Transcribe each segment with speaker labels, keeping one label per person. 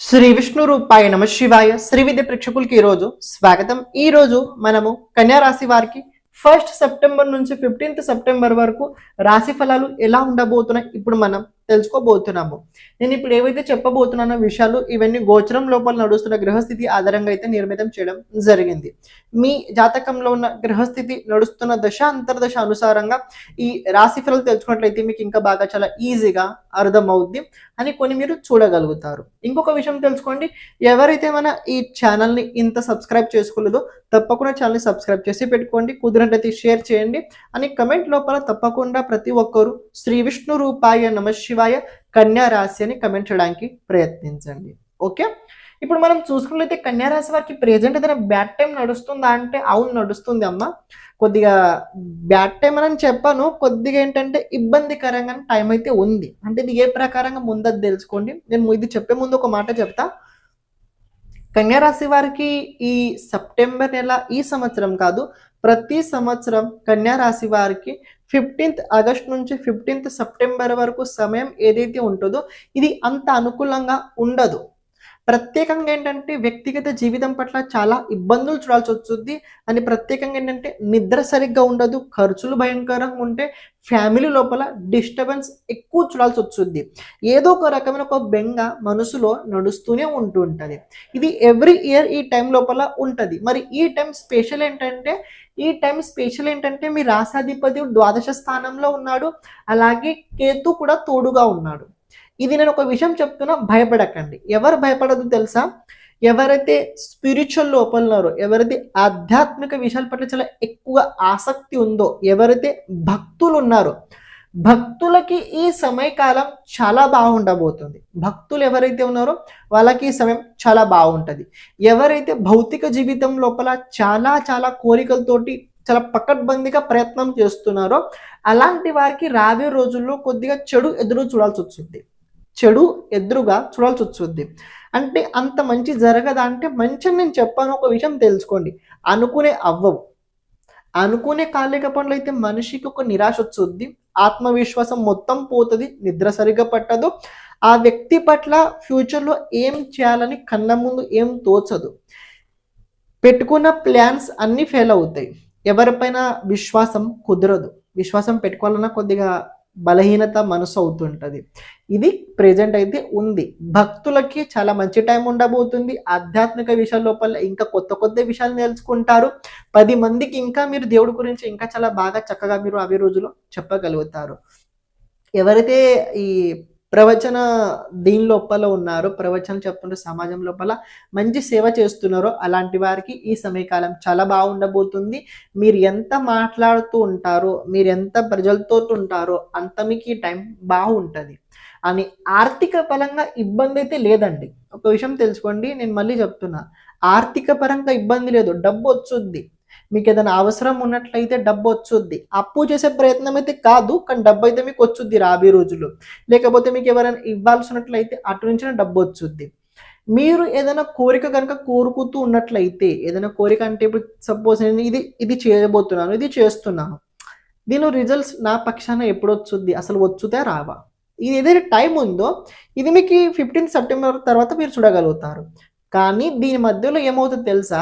Speaker 1: శ్రీ విష్ణు రూపాయ నమ శివాయ. శ్రీ విద్య ప్రేక్షకులకి ఈరోజు స్వాగతం. ఈ రోజు మనము కన్యా రాశి వారికి ఫస్ట్ సెప్టెంబర్ నుంచి ఫిఫ్టీన్త్ సెప్టెంబర్ వరకు రాశి ఫలాలు ఎలా ఉండబోతున్నాయి? ఇప్పుడు మనం తెలుసుకోబోతున్నాము. నేను ఇప్పుడు ఏవైతే చెప్పబోతున్నానో విషయాలు ఇవన్నీ గోచరం లోపల నడుస్తున్న గ్రహస్థితి ఆధారంగా అయితే నిర్మితం చేయడం జరిగింది. మీ జాతకంలో ఉన్న గ్రహస్థితి నడుస్తున్న దశ అంతర్దశ అనుసారంగా ఈ రాశి ఫలాలు తెలుసుకున్నట్లయితే మీకు ఇంకా బాగా చాలా ఈజీగా అర్థమవుద్ది అని కొన్ని మీరు చూడగలుగుతారు. ఇంకొక విషయం తెలుసుకోండి ఎవరైతే మన ఈ ఛానల్ని ఇంత సబ్స్క్రైబ్ చేసుకోలేదో తప్పకుండా ఛానల్ని సబ్స్క్రైబ్ చేసి పెట్టుకోండి. కుదిరినట్లయితే షేర్ చేయండి. అని కమెంట్ లోపల తప్పకుండా ప్రతి ఒక్కరు శ్రీ విష్ణు రూపాయ నమ శివాయ కన్యా రాశి అని కమెంట్ చేయడానికి ప్రయత్నించండి. ఓకే ఇప్పుడు మనం చూసుకున్నట్లయితే కన్యా రాశి వారికి ప్రెజెంట్ ఏదైనా బ్యాడ్ టైం నడుస్తుందా అంటే అవును నడుస్తుంది అమ్మ. కొద్దిగా బ్యాడ్ టైం అని చెప్పాను. కొద్దిగా ఏంటంటే ఇబ్బందికరంగా టైం అయితే ఉంది. అంటే ఇది ఏ ప్రకారంగా ముందది తెలుసుకోండి. నేను ఇది చెప్పే ముందు ఒక మాట చెప్తా. కన్యా రాశి వారికి ఈ సెప్టెంబర్ నెల ఈ సంవత్సరం కాదు. ప్రతి సంవత్సరం కన్యా రాశి వారికి ఫిఫ్టీన్త్ ఆగస్ట్ నుంచి ఫిఫ్టీన్త్ సెప్టెంబర్ వరకు సమయం ఏదైతే ఉంటుందో ఇది అంత అనుకూలంగా ఉండదు. ప్రత్యేకంగా ఏంటంటే వ్యక్తిగత జీవితం పట్ల చాలా ఇబ్బందులు చూడాల్సి వస్తుంది. అని ప్రత్యేకంగా ఏంటంటే నిద్ర సరిగ్గా ఉండదు ఖర్చులు భయంకరంగా ఉంటే ఫ్యామిలీ లోపల డిస్టర్బెన్స్ ఎక్కువ చూడాల్సి వస్తుంది. ఏదో ఒక రకమైన ఒక బెంగ మనసులో నడుస్తూనే ఉంటూ ఉంటుంది. ఇది ఎవ్రీ ఇయర్ ఈ టైం లోపల ఉంటుంది. మరి ఈ టైం స్పెషల్ ఏంటంటే ఈ టైం స్పెషల్ ఏంటంటే మీ రాసాధిపతి ద్వాదశ స్థానంలో ఉన్నాడు. అలాగే కేతు కూడా తోడుగా ఉన్నాడు. ఇది నేను ఒక విషయం చెప్తున్నా భయపడకండి. ఎవరు భయపడదు తెలుసా? ఎవరైతే స్పిరిచువల్ లోపల ఉన్నారో ఎవరైతే ఆధ్యాత్మిక విషయాల పట్ల చాలా ఎక్కువ ఆసక్తి ఉందో ఎవరైతే భక్తులు ఉన్నారో భక్తులకి ఈ సమయకాలం చాలా బాగుండబోతుంది. భక్తులు ఎవరైతే ఉన్నారో వాళ్ళకి ఈ సమయం చాలా బాగుంటుంది. ఎవరైతే భౌతిక జీవితం లోపల చాలా చాలా కోరికలతోటి చాలా పకడ్బందీగా ప్రయత్నం చేస్తున్నారో అలాంటి వారికి రాబోయే రోజుల్లో కొద్దిగా చెడు ఎదురు చూడాల్సి వచ్చింది చెడు ఎదురుగా చూడాల్సి వస్తుంది. అంటే అంత మంచి జరగదా అంటే మంచి నేను చెప్పాను ఒక విషయం తెలుసుకోండి. అనుకునే అవ్వవు. అనుకునే కాలేక పనులు అయితే మనిషికి ఒక నిరాశ వచ్చుద్ది ఆత్మవిశ్వాసం మొత్తం పోతుంది నిద్ర సరిగ్గా పట్టదు. ఆ వ్యక్తి పట్ల ఫ్యూచర్లో ఏం చేయాలని కన్న ముందు ఏం తోచదు. పెట్టుకున్న ప్లాన్స్ అన్నీ ఫెయిల్ అవుతాయి. ఎవరిపైన విశ్వాసం కుదరదు. విశ్వాసం పెట్టుకోవాలన్నా కొద్దిగా బలహీనత మనసు అవుతుంటుంది. ఇది ప్రెజెంట్ అయితే ఉంది. భక్తులకి చాలా మంచి టైం ఉండబోతుంది. ఆధ్యాత్మిక విషయాల లోపల ఇంకా కొత్త కొత్త విషయాలు నేర్చుకుంటారు. పది మందికి ఇంకా మీరు దేవుడి గురించి ఇంకా చాలా బాగా చక్కగా మీరు అవి రోజులో చెప్పగలుగుతారు. ఎవరైతే ఈ ప్రవచన దీని లోపల ఉన్నారు. ప్రవచనం చెప్తుంటే సమాజం లోపల మంచి సేవ చేస్తున్నారో అలాంటి వారికి ఈ సమయకాలం చాలా బాగుండబోతుంది. మీరు ఎంత మాట్లాడుతూ ఉంటారో మీరు ఎంత ప్రజలతో ఉంటారో అంత మీకు ఈ టైం బాగుంటుంది. అని ఆర్థిక పరంగా ఇబ్బంది అయితే లేదండి. ఒక విషయం తెలుసుకోండి నేను మళ్ళీ చెప్తున్నా. ఆర్థిక పరంగా ఇబ్బంది లేదు. డబ్బు వచ్చుద్ది మీకు ఏదైనా అవసరం ఉన్నట్లయితే డబ్బు వచ్చుద్ది అప్పు చేసే ప్రయత్నం అయితే కాదు కానీ డబ్బు అయితే మీకు వచ్చుద్ది రాబోయే రోజులు లేకపోతే మీకు ఎవరైనా ఇవ్వాల్సినట్లయితే అటు నుంచి డబ్బు వచ్చుద్ది మీరు ఏదైనా కోరిక కనుక కోరుకుతూ ఉన్నట్లయితే ఏదైనా కోరిక అంటే ఇప్పుడు సపోజ్ నేను ఇది ఇది చేయబోతున్నాను ఇది చేస్తున్నాను. దీని రిజల్ట్స్ నా పక్షాన ఎప్పుడు వచ్చుద్ది అసలు వచ్చుతే రావా? ఇది ఏదైతే టైం ఉందో ఇది మీకు ఫిఫ్టీన్త్ సెప్టెంబర్ తర్వాత మీరు చూడగలుగుతారు. కానీ దీని మధ్యలో ఏమవుతుందో తెలుసా?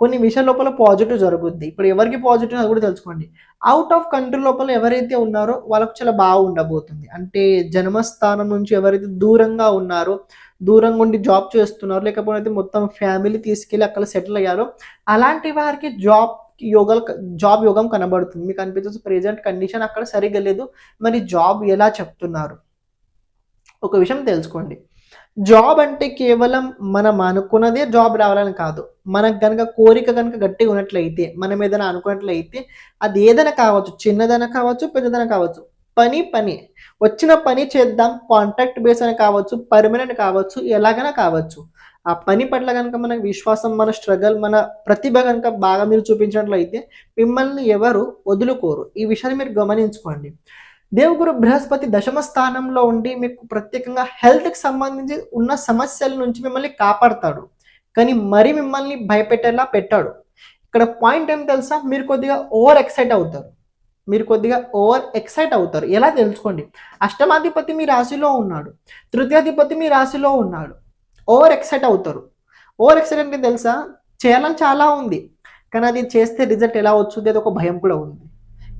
Speaker 1: కొన్ని మిషన్ లోపల పాజిటివ్ జరుగుద్ది. ఇప్పుడు ఎవరికి పాజిటివ్ అది కూడా తెలుసుకోండి. అవుట్ ఆఫ్ కంట్రీ లోపల ఎవరైతే ఉన్నారో వాళ్ళకు చాలా బాగుండబోతుంది అంటే జన్మస్థానం నుంచి ఎవరైతే దూరంగా ఉన్నారో దూరంగా ఉండి జాబ్ చేస్తున్నారో లేకపోతే మొత్తం ఫ్యామిలీ తీసుకెళ్ళి అక్కడ సెటిల్ అయ్యారో అలాంటి వారికి జాబ్ యోగాలు జాబ్ యోగం కనబడుతుంది. మీకు అనిపించవచ్చు ప్రెజెంట్ కండిషన్ అక్కడ సరిగ్గా లేదు. మరి జాబ్ ఎలా చెప్తున్నారు? ఒక విషయం తెలుసుకోండి. జాబ్ అంటే కేవలం మనం అనుకున్నదే జాబ్ రావాలని కాదు. మనకు కనుక కోరిక కనుక గట్టిగా ఉన్నట్లయితే మనం ఏదైనా అనుకున్నట్లయితే అది ఏదైనా కావచ్చు చిన్నదైనా కావచ్చు పెద్దదైనా కావచ్చు పని పని. వచ్చిన పని చేద్దాం కాంట్రాక్ట్ బేస్ అని కావచ్చు పర్మనెంట్ కావచ్చు ఎలాగైనా కావచ్చు. ఆ పని పట్ల కనుక మన విశ్వాసం మన స్ట్రగల్ మన ప్రతిభ కనుక బాగా మీరు చూపించినట్లయితే మిమ్మల్ని ఎవరు వదులుకోరు. ఈ విషయాన్ని మీరు గమనించుకోండి. దేవుగురు బృహస్పతి దశమ స్థానంలో ఉండి మీకు ప్రత్యేకంగా హెల్త్కి సంబంధించి ఉన్న సమస్యల నుంచి మిమ్మల్ని కాపాడతాడు. కానీ మరి మిమ్మల్ని భయపెట్టేలా పెట్టాడు. ఇక్కడ పాయింట్ ఏం తెలుసా? మీరు కొద్దిగా ఓవర్ ఎక్సైట్ అవుతారు. మీరు కొద్దిగా ఓవర్ ఎక్సైట్ అవుతారు. ఎలా తెలుసుకోండి? అష్టమాధిపతి మీ రాశిలో ఉన్నాడు. తృతీయాధిపతి మీ రాశిలో ఉన్నాడు. ఓవర్ ఎక్సైట్ అవుతారు. ఓవర్ ఎక్సైట్ అంటే తెలుసా? చేయాలని చాలా ఉంది. కానీ అది చేస్తే రిజల్ట్ ఎలా వచ్చింది అది ఒక భయం కూడా ఉంది.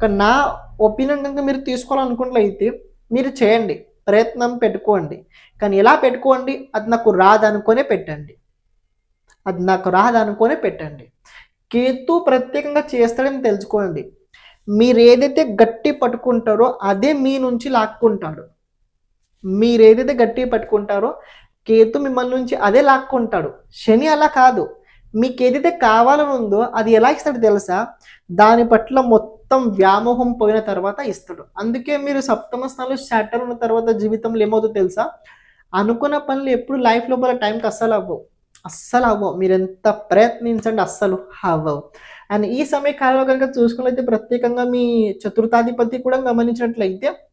Speaker 1: కానీ నా ఒపీనియన్ కనుక మీరు తీసుకోవాలనుకున్నట్లయితే మీరు చేయండి. ప్రయత్నం పెట్టుకోండి. కానీ ఎలా పెట్టుకోండి? అది నాకు రాదనుకునే పెట్టండి. అది నాకు రాదనుకునే పెట్టండి. కేతు ప్రత్యేకంగా చేస్తాడని తెలుసుకోండి. మీరు ఏదైతే గట్టి పట్టుకుంటారో అదే మీ నుంచి లాక్కుంటాడు. మీరు ఏదైతే గట్టి పట్టుకుంటారో కేతు మిమ్మల్ని నుంచి అదే లాక్కుంటాడు. శని అలా కాదు. మీకు ఏదైతే కావాలని ఉందో అది ఎలా ఇస్తాడు తెలుసా? దాని పట్ల మొత్తం వ్యామోహం పోయిన తర్వాత ఇస్తాడు. అందుకే మీరు సప్తమ స్థానంలో షాటర్ ఉన్న తర్వాత జీవితంలో ఏమవుతుందో తెలుసా? అనుకున్న పనులు ఎప్పుడు లైఫ్ లోపల టైంకి అస్సలు అవ్వవు. అస్సలు అవ్వవు. మీరు ఎంత ప్రయత్నించండి అస్సలు అవ్వవు. అండ్ ఈ సమయ కాలంలో కనుక చూసుకున్నట్లయితే ప్రత్యేకంగా మీ చతుర్థాధిపతి కూడా గమనించినట్లయితే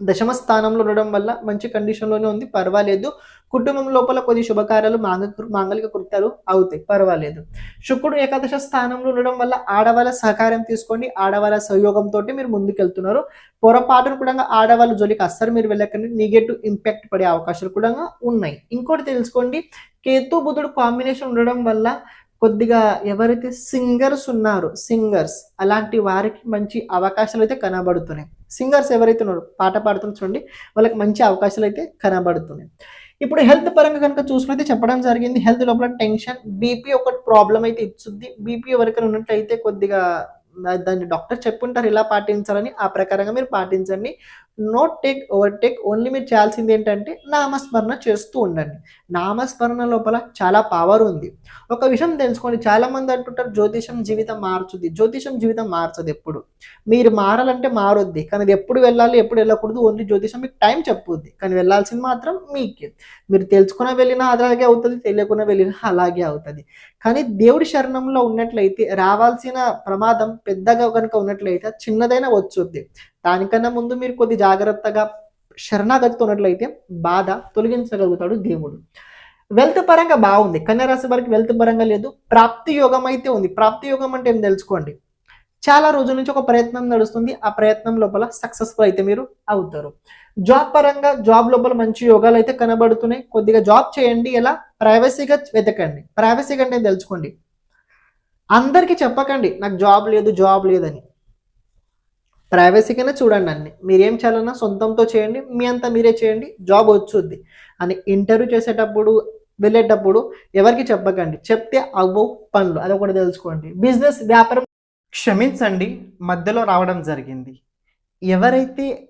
Speaker 1: దశమ స్థానంలో ఉండడం వల్ల మంచి కండిషన్లోనే ఉంది. పర్వాలేదు. కుటుంబం లోపల కొద్ది శుభకార్యాలు మాంగ మాంగళిక కృత్యాలు అవుతాయి. పర్వాలేదు. శుక్రుడు ఏకాదశ స్థానంలో ఉండడం వల్ల ఆడవాళ్ళ సహకారం తీసుకోండి. ఆడవాళ్ళ సహయోగంతో మీరు ముందుకెళ్తున్నారు. పొరపాటును కూడా ఆడవాళ్ళ జోలికి అస్సలు మీరు వెళ్ళకండి. నెగటివ్ ఇంపాక్ట్ పడే అవకాశాలు కూడా ఉన్నాయి. ఇంకోటి తెలుసుకోండి. కేతు బుధుడు కాంబినేషన్ ఉండడం వల్ల కొద్దిగా ఎవరైతే సింగర్స్ ఉన్నారో సింగర్స్ అలాంటి వారికి మంచి అవకాశాలు అయితే కనబడుతున్నాయి. సింగర్స్ ఎవరైతే ఉన్నారో పాట పాడుతున్నారు చూడండి వాళ్ళకి మంచి అవకాశాలు అయితే కనబడుతున్నాయి. ఇప్పుడు హెల్త్ పరంగా కనుక చూసుకుంటే చెప్పడం జరిగింది హెల్త్ లోపల టెన్షన్ బీపీ ఒక ప్రాబ్లం అయితే ఇచ్చుద్ది. బీపీ ఎవరికైనా ఉన్నట్లయితే కొద్దిగా దాన్ని డాక్టర్ చెప్పుంటారు ఇలా పాటించాలని ఆ ప్రకారంగా మీరు పాటించండి. Note take over take only మీరు చేయాల్సింది ఏంటంటే నామస్మరణ చేస్తూ ఉండండి. నామస్మరణ లోపల చాలా పవర్ ఉంది. ఒక విషయం తెలుసుకోండి. చాలామంది అంటుంటారు జ్యోతిషం జీవితం మార్చుద్ది. జ్యోతిషం జీవితం మార్చదు ఎప్పుడు. మీరు మారాలంటే మారొద్ది. కానీ అది ఎప్పుడు వెళ్ళాలి ఎప్పుడు వెళ్ళకూడదు ఓన్లీ జ్యోతిషం మీకు టైం చెప్పుద్ది. కానీ వెళ్ళాల్సింది మాత్రం మీకే. మీరు తెలుసుకున్న వెళ్ళినా అలాగే అవుతుంది తెలియకుండా వెళ్ళినా అలాగే అవుతుంది. కానీ దేవుడి శరణంలో ఉన్నట్లయితే రావాల్సిన ప్రమాదం పెద్దగా కనుక ఉన్నట్లయితే చిన్నదైనా వచ్చుద్ది. దానికన్నా ముందు మీరు కొద్ది జాగ్రత్తగా శరణాగతితో ఉన్నట్లయితే బాధ తొలగించగలుగుతాడు దేవుడు. వెల్త్ పరంగా బాగుంది. కన్యరాశి వారికి వెల్త్ పరంగా లేదు. ప్రాప్తి యోగం అయితే ఉంది. ప్రాప్తి యోగం అంటే ఏం తెలుసుకోండి? చాలా రోజుల నుంచి ఒక ప్రయత్నం నడుస్తుంది. ఆ ప్రయత్నం లోపల సక్సెస్ఫుల్ అయితే మీరు అవుతారు. జాబ్ పరంగా జాబ్ లోపల మంచి యోగాలు అయితే కనబడుతున్నాయి. కొద్దిగా జాబ్ చేయండి. ఎలా? ప్రైవసీగా వెతకండి. ప్రైవసీగా అంటే తెలుసుకోండి? అందరికీ చెప్పకండి. నాకు జాబ్ లేదు జాబ్ లేదని. ప్రైవసీగానే చూడండి అన్ని. మీరేం చేయాలన్నా సొంతంతో చేయండి మీ అంతా మీరే చేయండి జాబ్ వచ్చుద్ది. అని ఇంటర్వ్యూ చేసేటప్పుడు వెళ్ళేటప్పుడు ఎవరికి చెప్పకండి. చెప్తే అవ్వవు పనులు. అది ఒకటి తెలుసుకోండి. బిజినెస్ వ్యాపారం క్షమించండి మధ్యలో రావడం జరిగింది. ఎవరైతే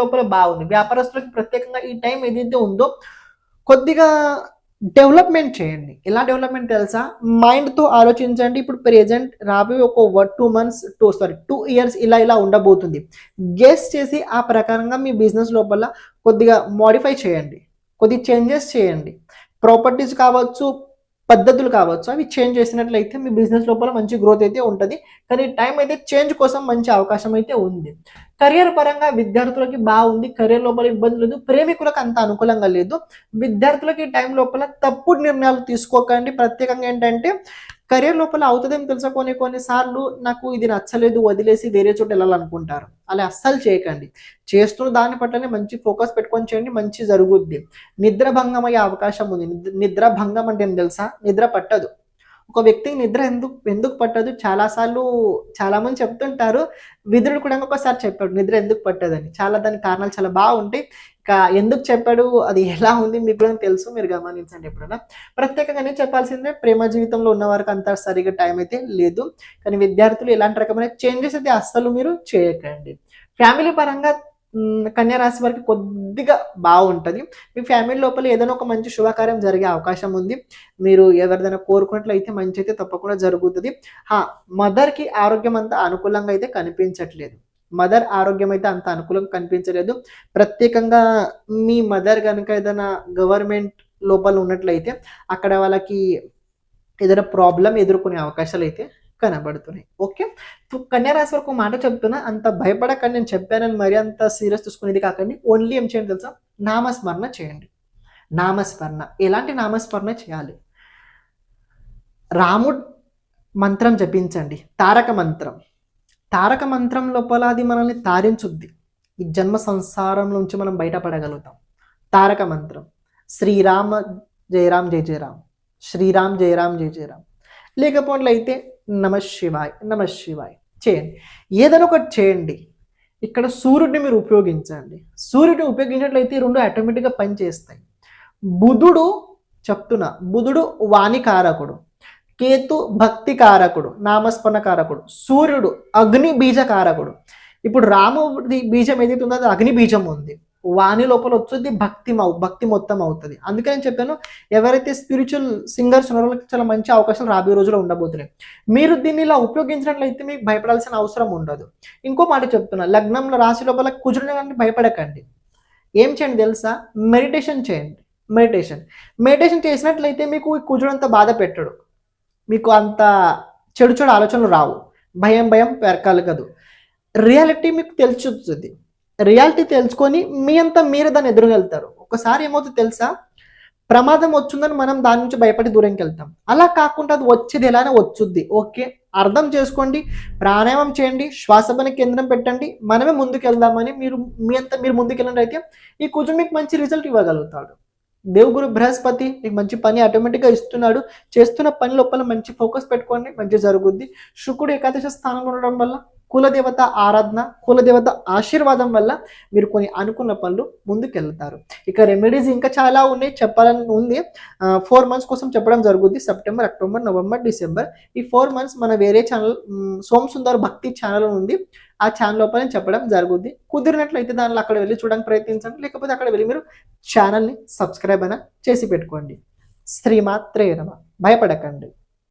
Speaker 1: లోపల బాగుంది. వ్యాపారస్తులకు ప్రత్యేకంగా ఈ టైం ఏదైతే ఉందో కొద్దిగా డెవలప్మెంట్ చేయండి. ఎలా డెవలప్మెంట్ తెలుసా? మైండ్తో ఆలోచించండి. ఇప్పుడు ప్రెజెంట్ రాబోయే ఒక two months two sorry two years ఇలా ఇలా ఉండబోతుంది. గెస్ చేసి ఆ ప్రకారంగా మీ బిజినెస్ లోపల కొద్దిగా మోడిఫై చేయండి. కొద్ది చేంజెస్ చేయండి. ప్రాపర్టీస్ కావచ్చు పద్ధతులు కావచ్చు. అవి చేంజ్ చేసినట్లయితే మీ బిజినెస్ లోపల మంచి గ్రోత్ అయితే ఉంటుంది. కానీ టైం అయితే చేంజ్ కోసం మంచి అవకాశం అయితే ఉంది. కెరియర్ పరంగా విద్యార్థులకి బాగుంది. కెరియర్ లోపల ఇబ్బంది లేదు. ప్రేమికులకు అంత అనుకూలంగా లేదు. విద్యార్థులకి టైం లోపల తప్పుడు నిర్ణయాలు తీసుకోకండి. ప్రత్యేకంగా ఏంటంటే కెరీర్ లోపల అవుతుందేమో తెలుసా? కొన్ని కొన్నిసార్లు నాకు ఇది నచ్చలేదు వదిలేసి వేరే చోట వెళ్ళాలనుకుంటారు. అలా అస్సలు చేయకండి. చేస్తున్న దాని పట్లనే మంచి ఫోకస్ పెట్టుకొని చేయండి మంచి జరుగుద్ది. నిద్ర భంగం అయ్యే అవకాశం ఉంది. నిద్ర- నిద్ర భంగం అంటే ఏం తెలుసా? నిద్ర పట్టదు. ఒక వ్యక్తికి నిద్ర ఎందుకు ఎందుకు పట్టదు? చాలాసార్లు చాలామంది చెప్తుంటారు. విదురుడు కూడా ఒకసారి చెప్పాడు నిద్ర ఎందుకు పట్టదని. చాలా దాని కారణాలు చాలా బాగుంటాయి ఇంకా ఎందుకు చెప్పాడు అది ఎలా ఉంది మీకు కూడా తెలుసు మీరు గమనించండి ఎప్పుడైనా. ప్రత్యేకంగా నేను చెప్పాల్సిందే ప్రేమ జీవితంలో ఉన్న వారికి అంత సరిగా టైం అయితే లేదు. కానీ విద్యార్థులు ఎలాంటి రకమైన చేంజెస్ అయితే అస్సలు మీరు చేయకండి. ఫ్యామిలీ పరంగా కన్యా రాశి వారికి కొద్దిగా బాగుంటుంది. మీ ఫ్యామిలీ లోపల ఏదైనా ఒక మంచి శుభకార్యం జరిగే అవకాశం ఉంది. మీరు ఎవరిదైనా కోరుకున్నట్లయితే మంచి అయితే తప్పకుండా జరుగుతుంది. హా మదర్కి ఆరోగ్యం అంత అనుకూలంగా అయితే కనిపించట్లేదు. మదర్ ఆరోగ్యం అయితే అంత అనుకూలంగా కనిపించలేదు. ప్రత్యేకంగా మీ మదర్ కనుక ఏదైనా గవర్నమెంట్ లోపల ఉన్నట్లయితే అక్కడ వాళ్ళకి ఏదైనా ప్రాబ్లం ఎదుర్కొనే అవకాశాలు అయితే కనబడుతున్నాయి. ఓకే? కన్యా రాశి వరకు ఒక మాట చెప్తున్నా అంత భయపడకండి నేను చెప్పానని మరి అంత సీరియస్ తీసుకునేది కాకండి. ఓన్లీ ఏం చేయండి తెలుసా? నామస్మరణ చేయండి. నామస్మరణ. ఎలాంటి నామస్మరణ చేయాలి? రాముడ్ మంత్రం జపించండి. తారక మంత్రం. తారక మంత్రం లోపల అది మనల్ని తారించుద్ది. ఈ జన్మ సంసారం నుంచి మనం బయటపడగలుగుతాం. తారక మంత్రం. శ్రీరామ జయరామ్ జయ జయరామ్. శ్రీరామ్ జయరామ్ జయ జయరామ్. లేకపోతే నమ శివాయ్ నమ శివాయ్. చేయండి. ఏదైనా ఒకటి చేయండి. ఇక్కడ సూర్యుడిని మీరు ఉపయోగించండి. సూర్యుడిని ఉపయోగించినట్లయితే రెండు ఆటోమేటిక్గా పనిచేస్తాయి బుధుడు చెప్తున్నా బుధుడు వాణికారకుడు కేతు భక్తి కారకుడు నామస్మరణ కారకుడు సూర్యుడు అగ్ని బీజ కారకుడు ఇప్పుడు రాముడి బీజం ఏదైతే ఉందో అది అగ్ని బీజం ఉంది. వాణి లోపల వచ్చేది భక్తి భక్తి మొత్తం అవుతుంది. అందుకే నేను చెప్పాను ఎవరైతే స్పిరిచువల్ సింగర్స్ ఉన్నారో వాళ్ళకి చాలా మంచి అవకాశాలు రాబోయే రోజుల్లో ఉండబోతున్నాయి. మీరు దీన్ని ఇలా ఉపయోగించినట్లయితే మీకు భయపడాల్సిన అవసరం ఉండదు. ఇంకో మాట చెప్తున్నా లగ్నంలో రాశి లోపల కుజుడు భయపడకండి. ఏం చేయండి తెలుసా? మెడిటేషన్ చేయండి. మెడిటేషన్ మెడిటేషన్ చేసినట్లయితే మీకు ఈ కుజుడు అంత బాధ పెట్టడు. మీకు అంత చెడు చెడు ఆలోచనలు రావు. భయం భయం కలగదు రియాలిటీ మీకు తెలిసి రియాలిటీ తెలుసుకొని మీ అంతా మీరు దాన్ని ఎదురుగెళ్తారు ఒకసారి ఏమవుతుంది తెలుసా? ప్రమాదం వచ్చిందని మనం దాని నుంచి భయపడి దూరంకి వెళ్తాం. అలా కాకుండా అది వచ్చేది ఎలానే వచ్చుద్ది. ఓకే అర్థం చేసుకోండి ప్రాణాయామం చేయండి శ్వాసపని కేంద్రం పెట్టండి మనమే ముందుకు వెళ్దామని మీరు మీ అంతా మీరు ముందుకు వెళ్ళండి అయితే ఈ కుజుడు మీకు మంచి రిజల్ట్ ఇవ్వగలుగుతాడు. దేవుగురు బృహస్పతి మీకు మంచి పని ఆటోమేటిక్గా ఇస్తున్నాడు. చేస్తున్న పని లోపల మంచి ఫోకస్ పెట్టుకోండి మంచి జరుగుద్ది. శుకుడు ఏకాదశ స్థానంలో ఉండడం వల్ల కులదేవత ఆరాధన కులదేవత ఆశీర్వాదం వల్ల మీరు కొన్ని అనుకున్న పనులు ముందుకెళ్తారు. ఇక రెమెడీస్ ఇంకా చాలా ఉన్నాయి. చెప్పాలని ఉంది. ఫోర్ మంత్స్ కోసం చెప్పడం జరుగుద్ది. సెప్టెంబర్ అక్టోబర్ నవంబర్ డిసెంబర్ ఈ ఫోర్ మంత్స్ మన వేరే ఛానల్ సోమ్ సుందర్ భక్తి ఛానల్ ఉంది. ఆ ఛానల్ లోపల చెప్పడం జరుగుద్ది. కుదిరినట్లయితే దానిలో అక్కడ వెళ్ళి చూడడానికి ప్రయత్నించండి. లేకపోతే అక్కడ వెళ్ళి మీరు ఛానల్ని సబ్స్క్రైబ్ అయినా చేసి పెట్టుకోండి. శ్రీమాత్రేయనమ భయపడకండి.